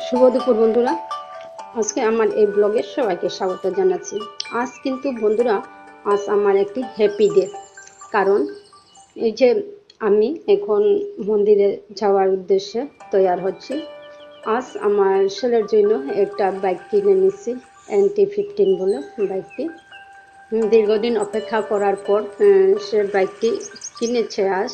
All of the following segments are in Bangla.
শুভ- দুপুর বন্ধুরা। আজকে আমার এই ব্লগে সবাইকে স্বাগত জানাচ্ছি। আজ কিন্তু বন্ধুরা, আজ আমার একটি হ্যাপি ডে কারণ এই যে আমি এখন মন্দিরে যাওয়ার উদ্দেশ্যে তৈয়ার হচ্ছি। আজ আমার ছেলের জন্য একটা বাইক কিনে নিচ্ছি এনটি ফিফটিন বলে বাইকটি দীর্ঘদিন অপেক্ষা করার পর সে বাইকটি কিনেছে আজ।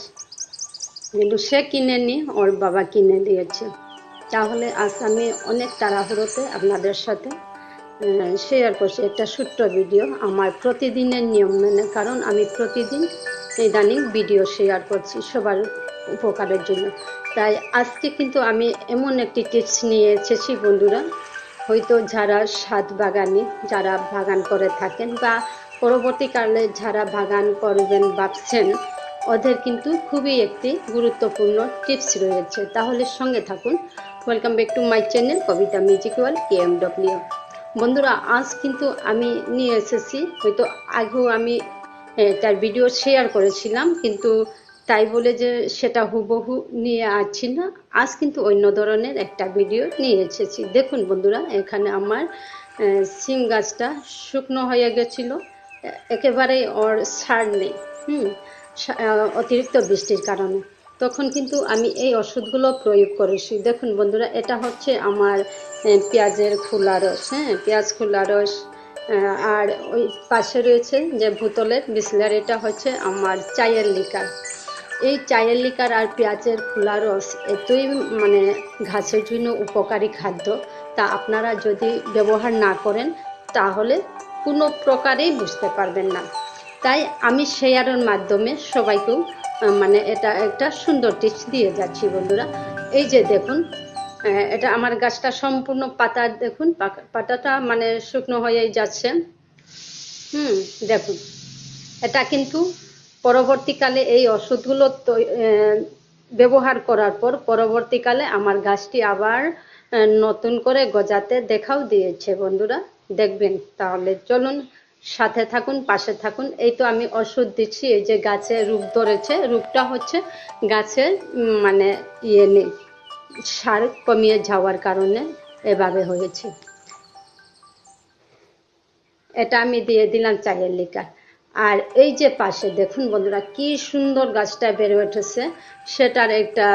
কিন্তু সে কিনেনি, ওর বাবা কিনে দিয়েছে। তাহলে আজ আমি অনেক তাড়াহুড়োতে আপনাদের সাথে শেয়ার করছি একটা ছোট্ট ভিডিও আমার প্রতিদিনের নিয়ম মেনে, কারণ আমি প্রতিদিন ইদানিং ভিডিও শেয়ার করছি সবার উপকারের জন্য। তাই আজকে কিন্তু আমি এমন একটি টিপস নিয়ে এসেছি বন্ধুরা, হয়তো যারা সাত বাগানি, যারা বাগান করে থাকেন বা পরবর্তীকালে যারা বাগান করবেন, ভাবছেন, ওদের কিন্তু খুবই একটি গুরুত্বপূর্ণ টিপস রয়েছে। তাহলে সঙ্গে থাকুন welcome back to my channel Kabita musical K M W বন্ধুরা, আজ কিন্তু আমি নিয়ে এসেছি, হয়তো আগেও আমি তার ভিডিও শেয়ার করেছিলাম, কিন্তু তাই বলে যে সেটা হুবহু নিয়ে আসছি না। আজ কিন্তু অন্য ধরনের একটা ভিডিও নিয়ে এসেছি। দেখুন বন্ধুরা, এখানে আমার সিম গাছটা শুকনো হয়ে গেছিল। একেবারেই ওর সার নেই, হুম অতিরিক্ত বৃষ্টির কারণে। তখন কিন্তু আমি এই ওষুধগুলো প্রয়োগ করেছি। দেখুন বন্ধুরা, এটা হচ্ছে আমার পেঁয়াজের খোলা রস হ্যাঁ পেঁয়াজ খোলা রস আর ওই পাশে রয়েছে যে বোতলের বিসলার, এটা হচ্ছে আমার চায়ের লিকার। এই চায়ের লিকার আর পেঁয়াজের খোলা রস এতই মানে ঘাসের জন্য উপকারী খাদ্য, তা আপনারা যদি ব্যবহার না করেন, তাহলে কোনো প্রকারেই বুঝতে পারবেন না। তাই আমি শেয়ারের মাধ্যমে সবাইকেও মানে এটা একটা সুন্দর টিপস দিয়ে যাচ্ছি বন্ধুরা। এই যে দেখুন এটা আমার গাছটা সম্পূর্ণ পাতা, দেখুন পাতাটা মানে শুকনো হয়েই যাচ্ছে। হুম, দেখুন। এটা কিন্তু পরবর্তীকালে এই ওষুধগুলো ব্যবহার করার পর পরবর্তীকালে আমার গাছটি আবার নতুন করে গজাতে দেখাও দিয়েছে বন্ধুরা। দেখবেন, তাহলে চলুন সাথে থাকুন, পাশে থাকুন। এই তো আমি ওষুধ দিচ্ছি, এই যে গাছে রূপ ধরেছে, রূপটা হচ্ছে গাছের মানে ইয়ে নেই, সার কমিয়ে যাওয়ার কারণে এভাবে হয়েছে। এটা আমি দিয়ে দিলাম চায়ের লিকার। আর এই যে পাশে, দেখুন বন্ধুরা, কি সুন্দর গাছটা বেড়ে উঠেছে। সেটার একটা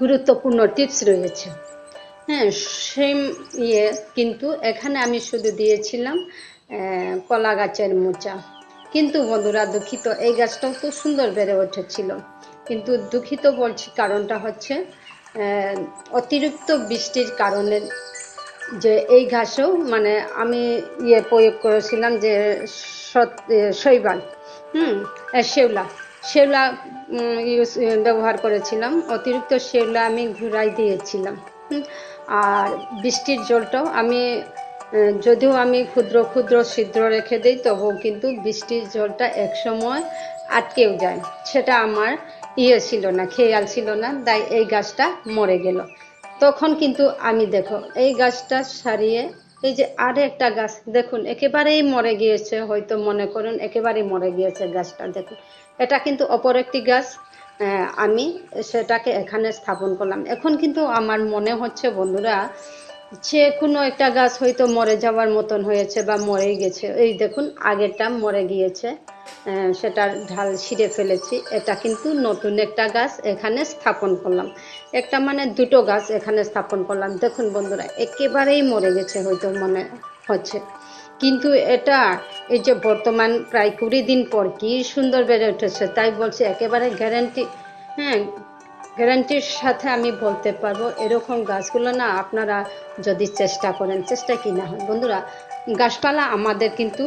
গুরুত্বপূর্ণ টিপস রয়েছে। হ্যাঁ সেম ইয়ে। কিন্তু এখানে আমি শুধু দিয়েছিলাম কলা গাছের মোচা। কিন্তু বন্ধুরা, দুঃখিত, এই গাছটাও তো সুন্দর বেড়ে উঠেছিল। কিন্তু দুঃখিত বলছি, কারণটা হচ্ছে অতিরিক্ত বৃষ্টির কারণে যে এই ঘাসেও মানে আমি ইয়ে প্রয়োগ করেছিলাম যে শৈবাল, হুম শেওলা। শেওলা ইউজ, ব্যবহার করেছিলাম। অতিরিক্ত শেওলা আমি ঘুরাই দিয়েছিলাম। আর বৃষ্টির জলটাও আমি যদিও আমি ক্ষুদ্র ক্ষুদ্র ছিদ্র রেখে দিই তবুও কিন্তু বৃষ্টির জলটা একসময় আটকেও যায়। সেটা আমার ইয়ে ছিল না, খেয়াল ছিল না, তাই এই গাছটা মরে গেল। তখন কিন্তু আমি দেখো, এই গাছটা সারিয়ে, এই যে আর একটা গাছ, দেখুন, একেবারেই মরে গিয়েছে, হয়তো মনে করুন, একেবারেই মরে গিয়েছে গাছটা, দেখুন। এটা কিন্তু অপর একটি গাছ আমি সেটাকে এখানে স্থাপন করলাম। এখন কিন্তু আমার মনে হচ্ছে, বন্ধুরা, যে কোনো একটা গাছ হয়তো মরে যাওয়ার মতন হয়েছে বা মরে গেছে। এই দেখুন, আগেরটা মরে গিয়েছে সেটার ঢাল ছিঁড়ে ফেলেছি। এটা কিন্তু নতুন একটা গাছ এখানে স্থাপন করলাম। একটা মানে দুটো গাছ এখানে স্থাপন করলাম। দেখুন, বন্ধুরা, একেবারেই মরে গেছে হয়তো মনে হচ্ছে। কিন্তু এটা, এই যে বর্তমান প্রায় কুড়ি দিন পর কি সুন্দর বেড়ে উঠেছে, তাই বলছি একেবারে গ্যারান্টি হ্যাঁ গ্যারান্টির সাথে আমি বলতে পারব, এরকম গাছগুলো না আপনারা যদি চেষ্টা করেন, চেষ্টা কি না হয়? বন্ধুরা, গাছপালা আমাদের কিন্তু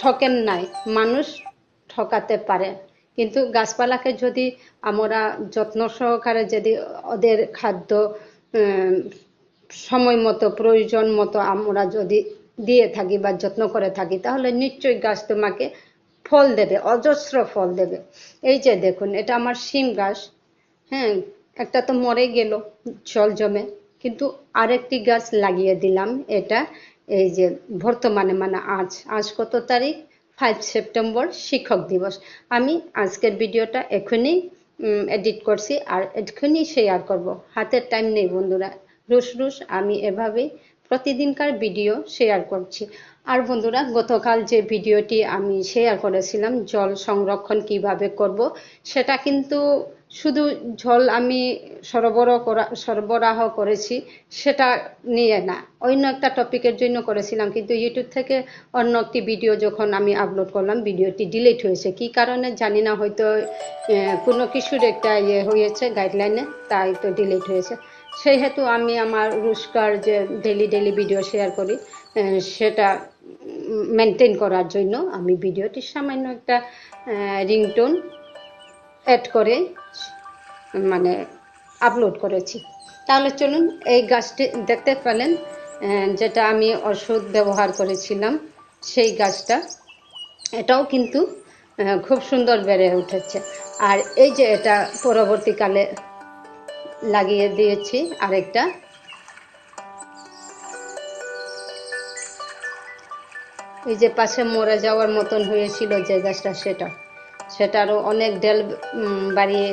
ঠকেন নাই, মানুষ ঠকাতে পারে, কিন্তু গাছপালাকে যদি আমরা যত্ন সহকারে যদি ওদের খাদ্য সময় মতো, প্রয়োজন মতো আমরা যদি দিয়ে থাকি বা যত্ন করে থাকি, তাহলে নিশ্চয়ই গাছ তোমাকে ফল দেবে, অজস্র ফল দেবে। এই যে দেখুন, এটা আমার শিম গাছ। হ্যাঁ একটা তো মরে গেল, জল জমে। কিন্তু আরেকটি গাছ লাগিয়ে দিলাম, এটা এই যে বর্তমানে মানে আজ আজ কত তারিখ? ফাইভ সেপ্টেম্বর, শিক্ষক দিবস। আমি আজকের ভিডিওটা এখনই এডিট করছি, আর এখনই শেয়ার করব। হাতের টাইম নেই বন্ধুরা। রুশ রুশ, আমি এভাবেই প্রতিদিনকার ভিডিও শেয়ার করছি। আর বন্ধুরা, গতকাল যে ভিডিওটি আমি শেয়ার করেছিলাম, জল সংরক্ষণ কীভাবে করব, সেটা কিন্তু শুধু জল আমি সরবরাহ করা, সরবরাহ করেছি, সেটা নিয়ে না। অন্য একটা টপিকের জন্য করেছিলাম, কিন্তু ইউটিউব থেকে অন্য একটি ভিডিও যখন আমি আপলোড করলাম, ভিডিওটি ডিলিট হয়েছে। কি কারণে জানি না, হয়তো কোনো কিছুর একটা ইয়ে হয়েছে গাইডলাইনে তাই তো ডিলিট হয়েছে। সেই হেতু আমি আমার রুস্কার যে ডেলি ডেলি ভিডিও শেয়ার করি সেটা মেনটেন করার জন্য আমি ভিডিওটি সামান্য একটা রিংটোন অ্যাড করে মানে আপলোড করেছি। তাহলে চলুন এই গাছটি দেখতে পেলেন যেটা আমি ওষুধ ব্যবহার করেছিলাম, সেই গাছটা। এটাও কিন্তু খুব সুন্দর বেড়ে উঠেছে। আর এই যে এটা পরবর্তীকালে লাগিয়ে দিয়েছি আরেকটা। এই যে পাশে মরে যাওয়ার মতন হয়েছিল যে গাছটা, সেটা। সেটারও অনেক ডেল বাড়িয়ে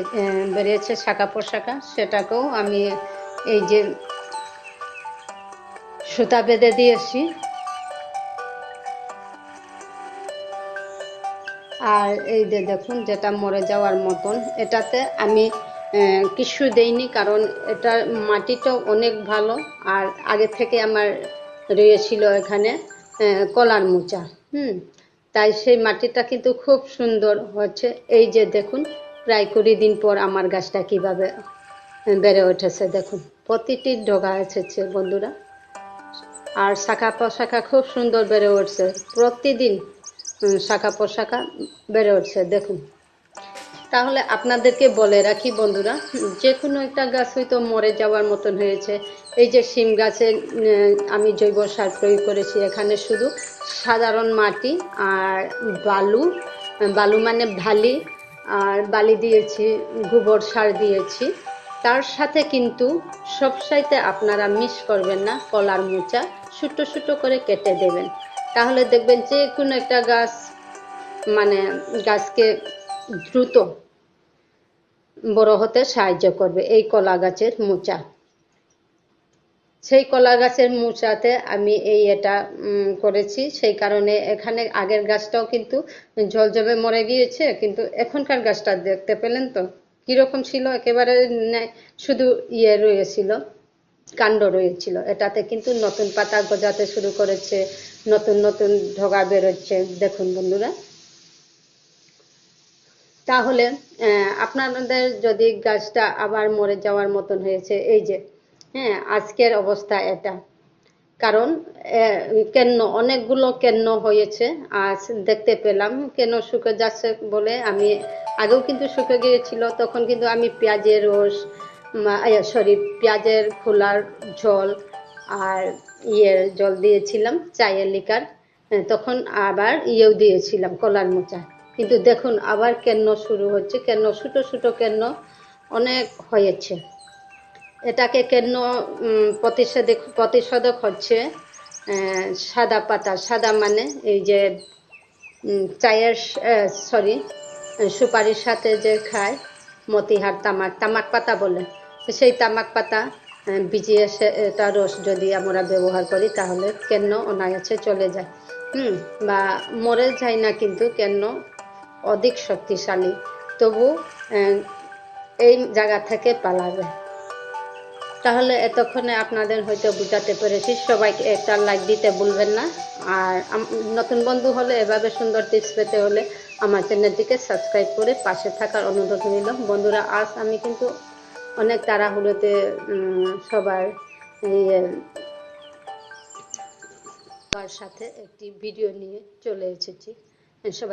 বেরিয়েছে শাখা পোশাখা সেটাকেও আমি এই যে সুতা বেঁধে দিয়েছি। আর এই যে দেখুন, যেটা মরে যাওয়ার মতন, এটাতে আমি কিছু দেইনি, কারণ এটার মাটিটাও অনেক ভালো। আর আগে থেকে আমার রয়েছিল এখানে কলার মোচা, হুম? তাই সেই মাটিটা কিন্তু খুব সুন্দর হচ্ছে এই যে দেখুন, প্রায় কুড়ি দিন পর আমার গাছটা কীভাবে বেড়ে উঠেছে, দেখুন। প্রতিটি ডগা এসেছে, বন্ধুরা। আর শাখা পোশাখা খুব সুন্দর বেড়ে উঠছে। প্রতিদিন শাখা পোশাখা বেড়ে উঠছে, দেখুন। তাহলে আপনাদেরকে বলে রাখি বন্ধুরা যে কোনো একটা গাছ হয়তো মরে যাওয়ার মতন হয়েছে। এই যে শিম গাছে আমি জৈব সার প্রয়োগ করেছি এখানে শুধু। সাধারণ মাটি আর বালু বালু মানে ভালি আর বালি দিয়েছি, গোবর সার দিয়েছি। তার সাথে কিন্তু সবসাইতে আপনারা মিস করবেন না, কলার মোচা ছোটো ছোটো করে কেটে দেবেন। তাহলে দেখবেন যে কোনো একটা গাছ মানে গাছকে দ্রুত বড় হতে সাহায্য করবে এই কলা গাছের মোচা। সেই কলা গাছের মোচাতে আমি এই এটা করেছি। সেই কারণে এখানে আগের গাছটাও কিন্তু জল জমে মরে গিয়েছে, কিন্তু এখনকার গাছটা দেখতে পেলেন তো? কীরকম ছিল? একেবারে শুধু ইয়ে রয়েছিল, কাণ্ড রয়েছিল। এটাতে কিন্তু নতুন পাতা গজাতে শুরু করেছে, নতুন নতুন ঢোকা বেরোচ্ছে। দেখুন বন্ধুরা তাহলে আপনাদের যদি গাছটা আবার মরে যাওয়ার মতন হয়েছে, এই যে হ্যাঁ আজকের অবস্থা এটা। কারণ কেন অনেকগুলো কেন হয়েছে, আজ দেখতে পেলাম, কেন শুকে যাচ্ছে বলে আমি আগেও কিন্তু শুকে গিয়েছিল, তখন কিন্তু আমি পেঁয়াজের রস সরি পেঁয়াজের খোলার জল আর ইয়ের জল দিয়েছিলাম, চায়ের লিকার তখন আবার ইয়েও দিয়েছিলাম, কলার মোচা কিন্তু দেখুন, আবার কেন শুরু হচ্ছে। কেন ছোটো ছোটো কেন অনেক হয়েছে। এটাকে কেন প্রতিষেধক প্রতিষেধক হচ্ছে সাদা পাতা। সাদা মানে এই যে চায়ের সরি, সুপারির সাথে যে খায়, মতিহার তামাক তামাক পাতা বলে। সেই তামাক পাতা ভিজিয়ে এটা রস যদি আমরা ব্যবহার করি, তাহলে কেন অনায়াসে চলে যায়। হুম, বা মরে যায় না কিন্তু কেন অধিক শক্তিশালী। তবু এই জায়গা থেকে পালাবে। তাহলে এতক্ষণে আপনাদের হয়তো বুঝাতে পেরেছি, সবাইকে একটা লাইক দিতে ভুলবেন না। আর নতুন বন্ধু হলে এভাবে সুন্দর টিপস পেতে হলে আমার চ্যানেলটিকে সাবস্ক্রাইব করে পাশে থাকার অনুরোধ রইল। বন্ধুরা, আজ আমি কিন্তু অনেক তাড়াহুড়োতে সবার সাথে একটি ভিডিও নিয়ে চলে এসেছি। সবাই